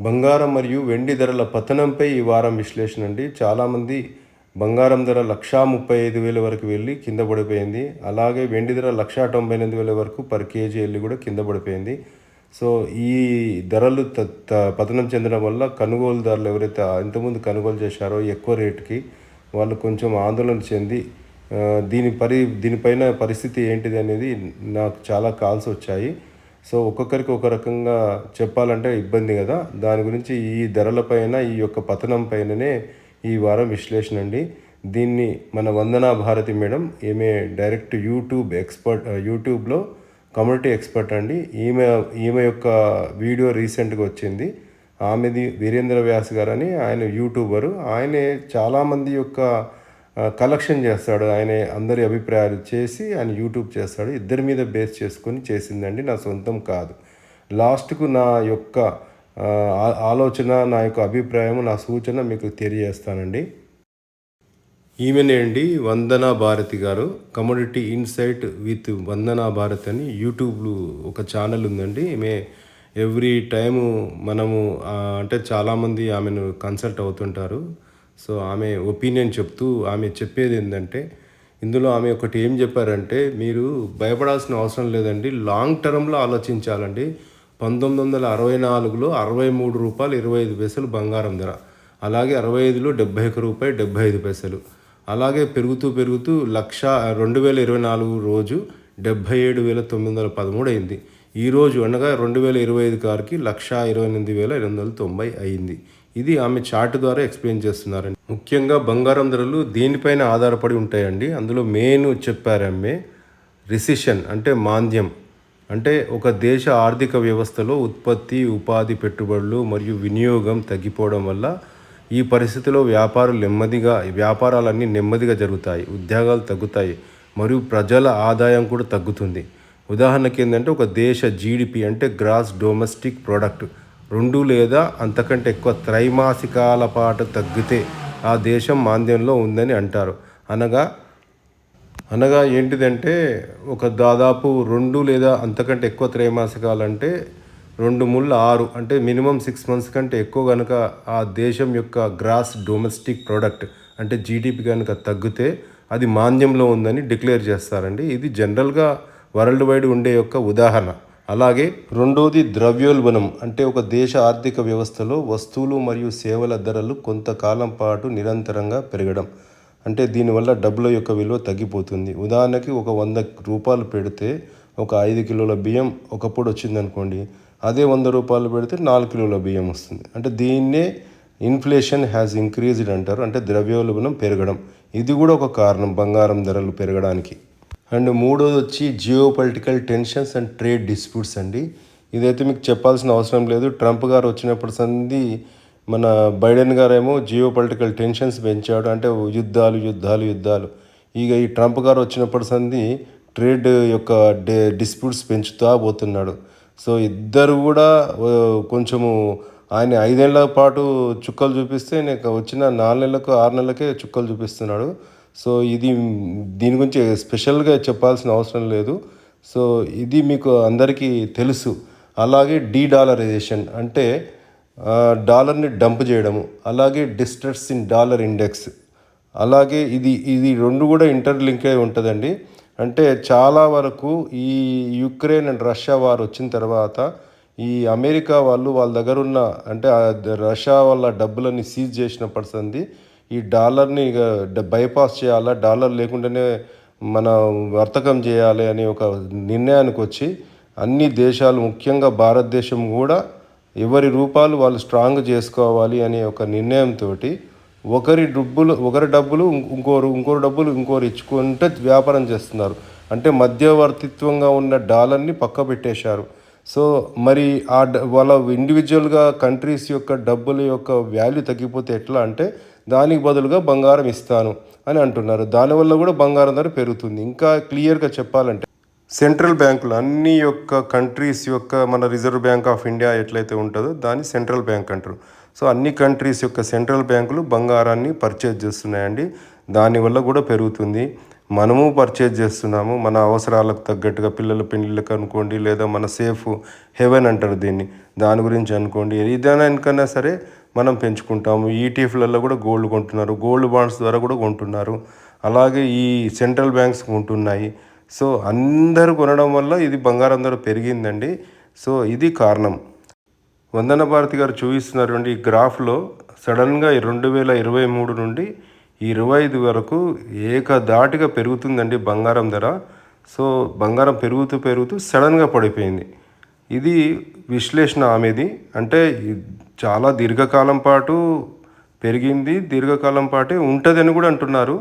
బంగారం మరియు వెండి ధరల పతనంపై ఈ వారం విశ్లేషణ అండి. చాలామంది బంగారం ధర లక్షా ముప్పై ఐదు వేల వరకు వెళ్ళి కింద పడిపోయింది. అలాగే వెండి ధర లక్షా తొంభై ఎనిమిది వేల వరకు పర్ కేజీ వెళ్ళి కూడా కింద పడిపోయింది. సో ఈ ధరలు త త- పతనం చెందడం వల్ల కొనుగోలుదారులు ఎవరైతే ఇంతకుముందు కొనుగోలు చేశారో ఎక్కువ రేటుకి వాళ్ళు కొంచెం ఆందోళన చెంది దీని పరి దీనిపైన పరిస్థితి ఏంటిది అనేది నాకు చాలా కాల్స్ వచ్చాయి. సో ఒక్కొక్కరికి ఒక రకంగా చెప్పాలంటే ఇబ్బంది కదా. దాని గురించి ఈ ధరలపైన ఈ యొక్క పతనం పైననే ఈ వారం విశ్లేషణ అండి. దీన్ని మన వందనా భారతి మేడం ఈమె డైరెక్ట్ యూట్యూబ్ ఎక్స్పర్ట్ యూట్యూబ్లో కమ్యూనిటీ ఎక్స్పర్ట్ అండి. ఈమె ఈమె యొక్క వీడియో రీసెంట్గా వచ్చింది. ఆమెది వీరేంద్ర వ్యాస్ గారు అని ఆయన యూట్యూబరు. ఆయనే చాలామంది యొక్క కలెక్షన్ చేస్తాడు. ఆయన అందరి అభిప్రాయాలు చేసి ఆయన యూట్యూబ్ చేస్తాడు. ఇద్దరి మీద బేస్ చేసుకొని చేసిందండి. నా సొంతం కాదు. లాస్ట్కు నా యొక్క ఆలోచన నా యొక్క అభిప్రాయం నా సూచన మీకు తెలియజేస్తానండి. ఈమెనే అండి వందన భారతి గారు. Commodity insight with Vandana Bharat అని యూట్యూబ్లో ఒక ఛానల్ ఉందండి. ఈమె ఎవ్రీ టైము మనము అంటే చాలామంది ఆమెను కన్సల్ట్ అవుతుంటారు. సో ఆమె ఒపీనియన్ చెప్తూ ఆమె చెప్పేది ఏంటంటే ఇందులో ఆమె ఒకటి ఏం చెప్పారంటే మీరు భయపడాల్సిన అవసరం లేదండి లాంగ్ టర్మ్లో ఆలోచించాలండి. పంతొమ్మిది వందల అరవై నాలుగులో అరవై మూడు రూపాయలు ఇరవై ఐదు పైసలు బంగారం ధర అలాగే అరవై ఐదులో డెబ్బై ఒక రూపాయి డెబ్బై ఐదు పైసలు. అలాగే పెరుగుతూ పెరుగుతూ లక్ష రెండు వేల ఇరవై నాలుగు రోజు డెబ్బై ఏడు వేల తొమ్మిది వందల పదమూడు అయింది. ఈరోజు అనగా రెండు వేల ఇరవై ఐదు కారుకి లక్ష ఇరవై ఎనిమిది వేల ఎనిమిది వందల తొంభై అయింది. ఇది ఆమె చార్ట్ ద్వారా ఎక్స్ప్లెయిన్ చేస్తున్నారండి ముఖ్యంగా బంగారం ధరలు దేనిపైన ఆధారపడి ఉంటాయండి. అందులో మెయిన్ చెప్పారు ఆమె రిసిషన్ అంటే మాంద్యం. అంటే ఒక దేశ ఆర్థిక వ్యవస్థలో ఉత్పత్తి ఉపాధి పెట్టుబడులు మరియు వినియోగం తగ్గిపోవడం వల్ల ఈ పరిస్థితిలో వ్యాపారాలు నెమ్మదిగా వ్యాపారాలన్నీ నెమ్మదిగా జరుగుతాయి ఉద్యోగాలు తగ్గుతాయి మరియు ప్రజల ఆదాయం కూడా తగ్గుతుంది. ఉదాహరణకి ఏంటంటే ఒక దేశ జీడిపి అంటే గ్రాస్ డొమెస్టిక్ ప్రోడక్ట్. రెండు లేదా అంతకంటే ఎక్కువ త్రైమాసికాల పాటు తగ్గితే ఆ దేశం మాంద్యంలో ఉందని అంటారు. అనగా అనగా ఏంటిదంటే ఒక దాదాపు రెండు లేదా అంతకంటే ఎక్కువ త్రైమాసికాలు అంటే రెండు ముళ్ళు ఆరు అంటే మినిమం సిక్స్ మంత్స్ కంటే ఎక్కువ కనుక ఆ దేశం యొక్క గ్రాస్ డొమెస్టిక్ ప్రోడక్ట్ అంటే జీడిపి కనుక తగ్గితే అది మాంద్యంలో ఉందని డిక్లేర్ చేస్తారండి. ఇది జనరల్గా వరల్డ్ వైడ్ ఉండే యొక్క ఉదాహరణ. అలాగే రెండోది ద్రవ్యోల్బణం అంటే ఒక దేశ ఆర్థిక వ్యవస్థలో వస్తువులు మరియు సేవల ధరలు కొంతకాలం పాటు నిరంతరంగా పెరగడం. అంటే దీనివల్ల డబ్బుల యొక్క విలువ తగ్గిపోతుంది. ఉదాహరణకి ఒక వంద రూపాయలు పెడితే ఒక ఐదు కిలోల బియ్యం ఒకప్పుడు వచ్చింది అనుకోండి అదే వంద రూపాయలు పెడితే నాలుగు కిలోల బియ్యం వస్తుంది. అంటే దీన్నే ఇన్ఫ్లేషన్ హ్యాస్ ఇంక్రీజ్డ్ అంటారు. అంటే ద్రవ్యోల్బణం పెరగడం. ఇది కూడా ఒక కారణం బంగారం ధరలు పెరగడానికి. అండ్ మూడోది వచ్చి geopolitical tensions and trade disputes అండి. ఇదైతే మీకు చెప్పాల్సిన అవసరం లేదు. ట్రంప్ గారు వచ్చినప్పటి సంది మన బైడెన్ గారేమో జియో పొలిటికల్ టెన్షన్స్ పెంచాడు. అంటే యుద్ధాలు యుద్ధాలు యుద్ధాలు. ఇక ఈ ట్రంప్ గారు వచ్చినప్పటి సంది ట్రేడ్ యొక్క డే డిస్ప్యూట్స్ పెంచుతా పోతున్నాడు. సో ఇద్దరు కూడా కొంచెము ఆయన ఐదేళ్ళ పాటు చుక్కలు చూపిస్తే నేను వచ్చిన నాలుగు నెలలకు ఆరు నెలలకే చుక్కలు చూపిస్తున్నాడు. సో ఇది దీని గురించి స్పెషల్గా చెప్పాల్సిన అవసరం లేదు. సో ఇది మీకు అందరికీ తెలుసు. అలాగే డీ డాలరైజేషన్ అంటే డాలర్ని డంప్ చేయడము అలాగే డిస్ట్రెస్ ఇన్ డాలర్ ఇండెక్స్. అలాగే ఇది ఇది రెండు కూడా ఇంటర్లింక్ అయి ఉంటుందండి. అంటే చాలా వరకు ఈ యుక్రెయిన్ అండ్ రష్యా వారు వచ్చిన తర్వాత ఈ అమెరికా వాళ్ళు వాళ్ళ దగ్గర ఉన్న అంటే రష్యా వాళ్ళ డబ్బులని సీజ్ చేసిన సంది ఈ డాలర్ని ఇక డ- బైపాస్ చేయాలా? డాలర్ లేకుండానే మన వర్తకం చేయాలి అనే ఒక నిర్ణయానికి వచ్చి అన్ని దేశాలు ముఖ్యంగా భారతదేశం కూడా ఎవరి రూపాలు వాళ్ళు స్ట్రాంగ్ చేసుకోవాలి అనే ఒక నిర్ణయంతో ఒకరి డబ్బులు ఒకరి డబ్బులు ఇంకోరు ఇంకోరు డబ్బులు ఇంకోరు ఇచ్చుకుంటే వ్యాపారం చేస్తున్నారు. అంటే మధ్యవర్తిత్వంగా ఉన్న డాలర్ని పక్క పెట్టేశారు. సో మరి ఆ డ- వాళ్ళ ఇండివిజువల్గా కంట్రీస్ యొక్క డబ్బుల యొక్క వాల్యూ తగ్గిపోతే ఎట్లా? అంటే దానికి బదులుగా బంగారం ఇస్తాను అని అంటున్నారు. దానివల్ల కూడా బంగారం ధర పెరుగుతుంది. ఇంకా క్లియర్గా చెప్పాలంటే సెంట్రల్ బ్యాంకులు అన్ని యొక్క కంట్రీస్ యొక్క మన రిజర్వ్ బ్యాంక్ ఆఫ్ ఇండియా ఎట్లయితే ఉంటుందో దాన్ని సెంట్రల్ బ్యాంక్ అంటారు. సో అన్ని కంట్రీస్ యొక్క సెంట్రల్ బ్యాంకులు బంగారాన్ని పర్చేజ్ చేస్తున్నాయండి. దానివల్ల కూడా పెరుగుతుంది. మనము పర్చేజ్ చేస్తున్నాము. మన అవసరాలకు తగ్గట్టుగా పిల్లల పెళ్ళిళ్ళకి అనుకోండి లేదా మన సేఫ్ హెవెన్ అంటారు దీన్ని. దాని గురించి అనుకోండి. ఏదానికన్నా సరే మనం పెంచుకుంటాము. ఈటీఎఫ్లలో కూడా గోల్డ్ కొంటున్నారు. గోల్డ్ బాండ్స్ ద్వారా కూడా కొంటున్నారు. అలాగే ఈ సెంట్రల్ బ్యాంక్స్ ఉంటున్నాయి. సో అందరూ కొనడం వల్ల ఇది బంగారం ధర పెరిగిందండి. సో ఇది కారణం. వందన భారతి గారు చూపిస్తున్నటువంటి ఈ గ్రాఫ్లో సడన్గా రెండు వేల ఇరవై మూడు నుండి ఇరవై ఐదు వరకు ఏకదాటిగా పెరుగుతుందండి బంగారం ధర. సో బంగారం పెరుగుతూ పెరుగుతూ సడన్గా పడిపోయింది. ఇది విశ్లేషణ ఆమెది. అంటే చాలా దీర్ఘకాలం పాటు పెరిగింది. దీర్ఘకాలం పాటే ఉంటుందని కూడా అంటున్నారు.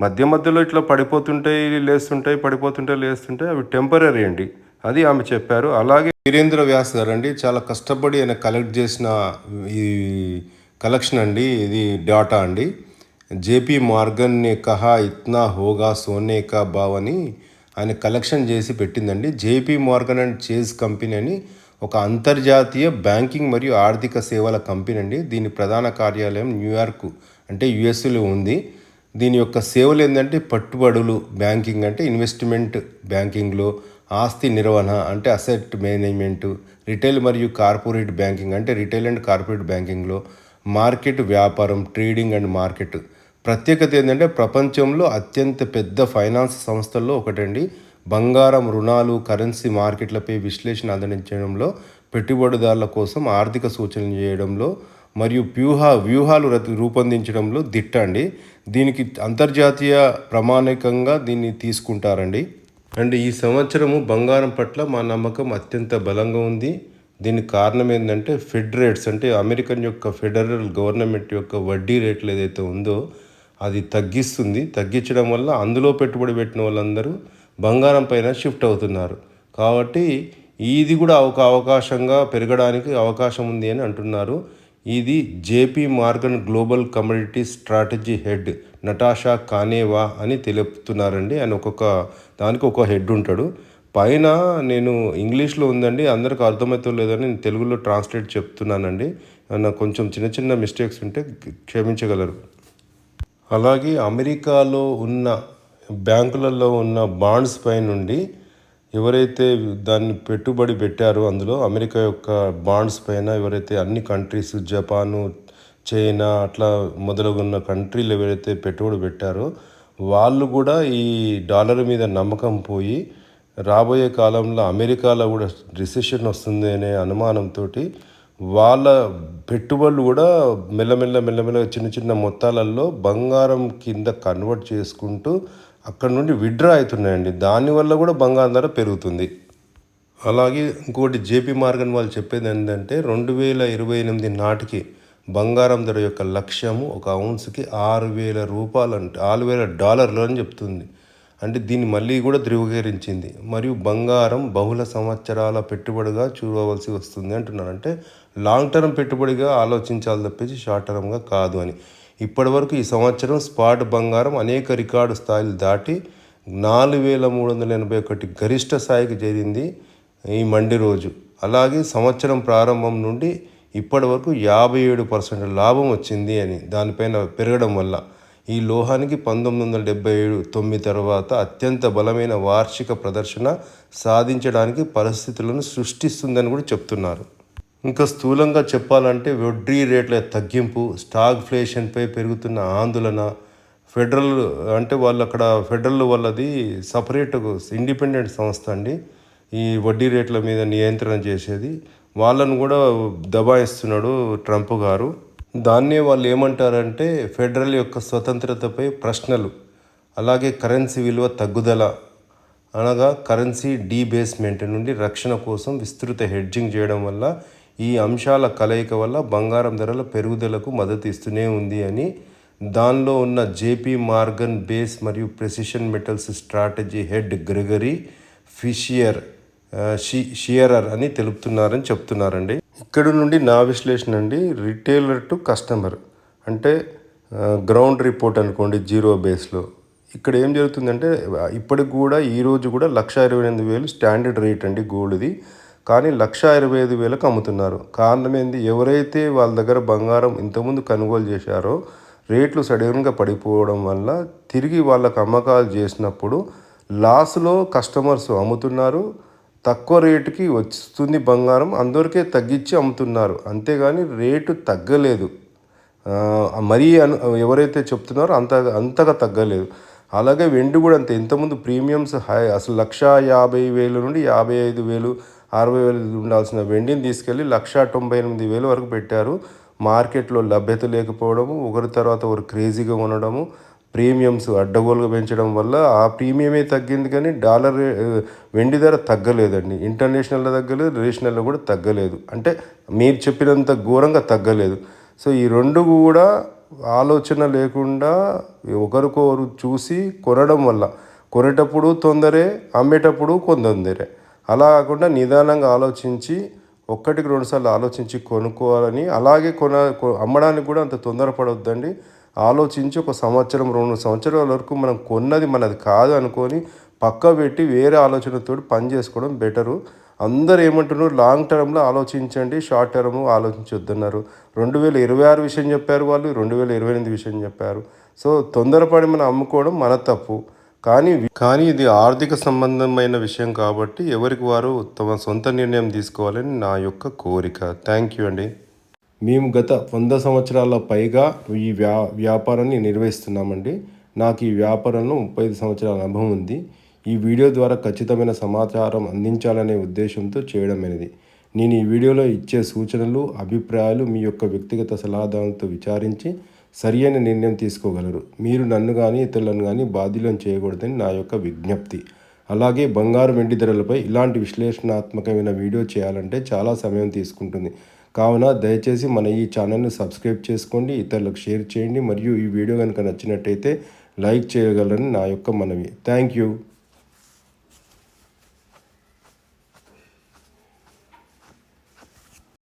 మధ్య మధ్యలో ఇట్లా పడిపోతుంటాయి లేస్తుంటాయి పడిపోతుంటాయి లేస్తుంటాయి అవి టెంపరీ అండి. అది ఆమె చెప్పారు. అలాగే వీరేంద్ర వ్యాస్ గారు అండి చాలా కష్టపడి ఆయన కలెక్ట్ చేసిన ఈ కలెక్షన్ అండి ఇది డాటా అండి. జేపీ మార్గన్ నే కహా ఇత్నా హోగా సోనే కా భావ్ అని ఆయన కలెక్షన్ చేసి పెట్టిందండి. JP Morgan and Chase company అని ఒక అంతర్జాతీయ బ్యాంకింగ్ మరియు ఆర్థిక సేవల కంపెనీ అండి. దీని ప్రధాన కార్యాలయం న్యూయార్క్ అంటే యుఎస్లో ఉంది. దీని యొక్క సేవలు ఏంటంటే పట్టుబడులు బ్యాంకింగ్ అంటే ఇన్వెస్ట్మెంట్ బ్యాంకింగ్లో ఆస్తి నిర్వహణ అంటే అసెట్ మేనేజ్మెంట్ రిటైల్ మరియు కార్పొరేట్ బ్యాంకింగ్ అంటే రిటైల్ అండ్ కార్పొరేట్ బ్యాంకింగ్లో మార్కెట్ వ్యాపారం ట్రేడింగ్ అండ్ మార్కెట్. ప్రత్యేకత ఏంటంటే ప్రపంచంలో అత్యంత పెద్ద ఫైనాన్స్ సంస్థల్లో ఒకటండి. బంగారం రుణాలు కరెన్సీ మార్కెట్లపై విశ్లేషణ అందించడంలో పెట్టుబడిదారుల కోసం ఆర్థిక సూచనలు చేయడంలో మరియు వ్యూహ వ్యూహాలు రూపొందించడంలో దిట్ట అండి? దీనికి అంతర్జాతీయ ప్రామాణికంగా దీన్ని తీసుకుంటారండి. అండ్ ఈ సంవత్సరము బంగారం పట్ల మా నమ్మకం అత్యంత బలంగా ఉంది. దీనికి కారణం ఏంటంటే ఫెడ్ రేట్స్ అంటే అమెరికన్ యొక్క ఫెడరల్ గవర్నమెంట్ యొక్క వడ్డీ రేట్లు ఏదైతే ఉందో అది తగ్గిస్తుంది. తగ్గించడం వల్ల అందులో పెట్టుబడి పెట్టిన వాళ్ళందరూ బంగారం పైన షిఫ్ట్ అవుతున్నారు. కాబట్టి ఇది కూడా ఒక అవకాశంగా పెరగడానికి అవకాశం ఉంది అని అంటున్నారు. ఇది JP Morgan global community strategy head Natasha Kaneva అని తెలుపుతున్నారండి. ఆయన ఒక్కొక్క దానికి ఒక హెడ్ ఉంటాడు. పైన నేను ఇంగ్లీష్లో ఉందండి అందరికి అర్థమవుతో లేదని నేను తెలుగులో ట్రాన్స్లేట్ చెప్తున్నానండి. నాకు కొంచెం చిన్న చిన్న మిస్టేక్స్ ఉంటే క్షమించగలరు. అలాగే అమెరికాలో ఉన్న బ్యాంకులలో ఉన్న బాండ్స్ పై నుండి ఎవరైతే దాన్ని పెట్టుబడి పెట్టారో అందులో అమెరికా యొక్క బాండ్స్ పైన ఎవరైతే అన్ని కంట్రీస్ జపాను చైనా అట్లా మొదలగున్న కంట్రీలు ఎవరైతే పెట్టుబడి పెట్టారో వాళ్ళు కూడా ఈ డాలర్ మీద నమ్మకం పోయి రాబోయే కాలంలో అమెరికాలో కూడా రిసెషన్ వస్తుంది అనే అనుమానంతో వాళ్ళ పెట్టుబడులు కూడా మెల్లమెల్ల మెల్లమెల్ల చిన్న చిన్న మొత్తాలలో బంగారం కింద కన్వర్ట్ చేసుకుంటూ అక్కడ నుండి విడ్డ్రా అవుతున్నాయండి. దానివల్ల కూడా బంగారం ధర పెరుగుతుంది. అలాగే ఇంకోటి జేపీ మార్గన్ వాళ్ళు చెప్పేది ఏంటంటే రెండు వేల ఇరవై ఎనిమిది నాటికి బంగారం ధర యొక్క లక్ష్యము ఒక ఔన్స్కి ఆరు వేల రూపాయలు అంటే ఆరు వేల డాలర్లు అని చెప్తుంది. అంటే దీన్ని మళ్ళీ కూడా ధృవీకరించింది. మరియు బంగారం బహుళ సంవత్సరాల పెట్టుబడిగా చూడవలసి వస్తుంది అంటున్నారు. అంటే లాంగ్ టర్మ్ పెట్టుబడిగా ఆలోచించాలి తప్పించి షార్ట్ టర్మ్గా కాదు అని. ఇప్పటివరకు ఈ సంవత్సరం స్పాట్ బంగారం అనేక రికార్డు స్థాయిలు దాటి నాలుగు వేల మూడు వందల ఎనభై ఒకటి గరిష్ట స్థాయికి చేరింది ఈ మండి రోజు. అలాగే సంవత్సరం ప్రారంభం నుండి ఇప్పటి వరకు యాభై ఏడు పర్సెంట్ లాభం వచ్చింది అని దానిపైన పెరగడం వల్ల ఈ లోహానికి పంతొమ్మిది వందల డెబ్బై ఏడు తొమ్మిది తర్వాత అత్యంత బలమైన వార్షిక ప్రదర్శన సాధించడానికి పరిస్థితులను సృష్టిస్తుందని కూడా చెప్తున్నారు. ఇంకా స్థూలంగా చెప్పాలంటే వడ్డీ రేట్ల తగ్గింపు స్టాగ్ఫ్లేషన్పై పెరుగుతున్న ఆందోళన ఫెడరల్ అంటే వాళ్ళు అక్కడ ఫెడరల్ వాళ్ళది సపరేట్ ఇండిపెండెంట్ సంస్థ అండి. ఈ వడ్డీ రేట్ల మీద నియంత్రణ చేసేది. వాళ్ళను కూడా దబాయిస్తున్నాడు ట్రంప్ గారు. దాన్నే వాళ్ళు ఏమంటారంటే ఫెడరల్ యొక్క స్వతంత్రతపై ప్రశ్నలు అలాగే కరెన్సీ విలువ తగ్గుదల అనగా కరెన్సీ డీబేస్మెంట్ నుండి రక్షణ కోసం విస్తృత హెడ్జింగ్ చేయడం వల్ల ఈ అంశాల కలయిక వల్ల బంగారం ధరల పెరుగుదలకు మద్దతు ఇస్తూనే ఉంది అని దానిలో ఉన్న జేపీ మార్గన్ బేస్ మరియు precision metals strategy head Gregory ఫిషియర్ షీ షి షియరర్ అని తెలుపుతున్నారని చెప్తున్నారండి. ఇక్కడ నుండి నా విశ్లేషణ అండి రిటైలర్ టు కస్టమర్ అంటే గ్రౌండ్ రిపోర్ట్ అనుకోండి జీరో బేస్లో. ఇక్కడ ఏం జరుగుతుందంటే ఇప్పటికి కూడా ఈరోజు కూడా లక్ష ఇరవై ఎనిమిది వేలు స్టాండర్డ్ రేట్ అండి గోల్డ్ది. కానీ లక్ష ఇరవై ఐదు వేలకు అమ్ముతున్నారు. కారణం ఏంది ఎవరైతే వాళ్ళ దగ్గర బంగారం ఇంతకుముందు కొనుగోలు చేశారో రేట్లు సడన్గా పడిపోవడం వల్ల తిరిగి వాళ్ళకు అమ్మకాలు చేసినప్పుడు లాస్లో కస్టమర్స్ అమ్ముతున్నారు. తక్కువ రేటుకి వస్తుంది బంగారం అందరికీ తగ్గించి అమ్ముతున్నారు. అంతేగాని రేటు తగ్గలేదు. మరీ అను ఎవరైతే చెప్తున్నారో అంత అంతగా తగ్గలేదు. అలాగే వెండి కూడా అంతే. ఇంతకుముందు ప్రీమియమ్స్ హై అసలు లక్ష యాభై వేలు నుండి యాభై ఐదు వేలు అరవై వేలు ఉండాల్సిన వెండిని తీసుకెళ్ళి లక్ష తొంభై ఎనిమిది వేలు వరకు పెట్టారు. మార్కెట్లో లభ్యత లేకపోవడము ఒకరి తర్వాత ఒకరు క్రేజీగా ఉండడము ప్రీమియమ్స్ అడ్డగోలుగా పెంచడం వల్ల ఆ ప్రీమియమే తగ్గింది కానీ డాలర్ వెండి ధర తగ్గలేదండి. ఇంటర్నేషనల్లో తగ్గలేదు రేషనల్లో కూడా తగ్గలేదు. అంటే మీరు చెప్పినంత ఘోరంగా తగ్గలేదు. సో ఈ రెండు కూడా ఆలోచన లేకుండా ఒకరికొకరు చూసి కొనడం వల్ల కొనేటప్పుడు తొందరే అమ్మేటప్పుడు కొందరే అలా కాకుండా నిదానంగా ఆలోచించి ఒక్కటికి రెండుసార్లు ఆలోచించి కొనుక్కోవాలని అలాగే కొన కొ- అమ్మడానికి కూడా అంత తొందరపడొద్దండి. ఆలోచించి ఒక సంవత్సరం రెండు సంవత్సరాల వరకు మనం కొన్నది మనది కాదు అనుకొని పక్క పెట్టి వేరే ఆలోచనతో పని చేసుకోవడం బెటరు. అందరు ఏమంటున్నారు లాంగ్ టర్మ్లో ఆలోచించండి షార్ట్ టర్మ్ ఆలోచించొద్దన్నారు. రెండు వేల ఇరవై ఆరు విషయం చెప్పారు వాళ్ళు రెండు వేల ఇరవై ఎనిమిది విషయం చెప్పారు. సో తొందరపడి మనం అమ్ముకోవడం మన తప్పు. కానీ కానీ ఇది ఆర్థిక సంబంధమైన విషయం కాబట్టి ఎవరికి వారు తమ సొంత నిర్ణయం తీసుకోవాలని నా యొక్క కోరిక. థ్యాంక్ యూ అండి. మేము గత వంద సంవత్సరాల పైగా ఈ వ్యా వ్యాపారాన్ని నిర్వహిస్తున్నామండి. నాకు ఈ వ్యాపారంలో ముప్పై ఐదు సంవత్సరాల అనుభవం ఉంది. ఈ వీడియో ద్వారా ఖచ్చితమైన సమాచారం అందించాలనే ఉద్దేశంతో చేయడమైనది నేను ఈ వీడియోలో ఇచ్చే సూచనలు అభిప్రాయాలు మీ యొక్క వ్యక్తిగత సలహాదారులతో విచారించి సరి అయిన నిర్ణయం తీసుకోగలరు. మీరు నన్ను కానీ ఇతరులను కానీ బాధ్యులను చేయకూడదని నా యొక్క విజ్ఞప్తి. అలాగే బంగారు వెండి ధరలపై ఇలాంటి విశ్లేషణాత్మకమైన వీడియో చేయాలంటే చాలా సమయం తీసుకుంటుంది. కావున దయచేసి మన ఈ ఛానల్ని సబ్స్క్రైబ్ చేసుకోండి ఇతరులకు షేర్ చేయండి మరియు ఈ వీడియో కనుక నచ్చినట్టయితే లైక్ చేయగలరని నా యొక్క మనవి. Thank you.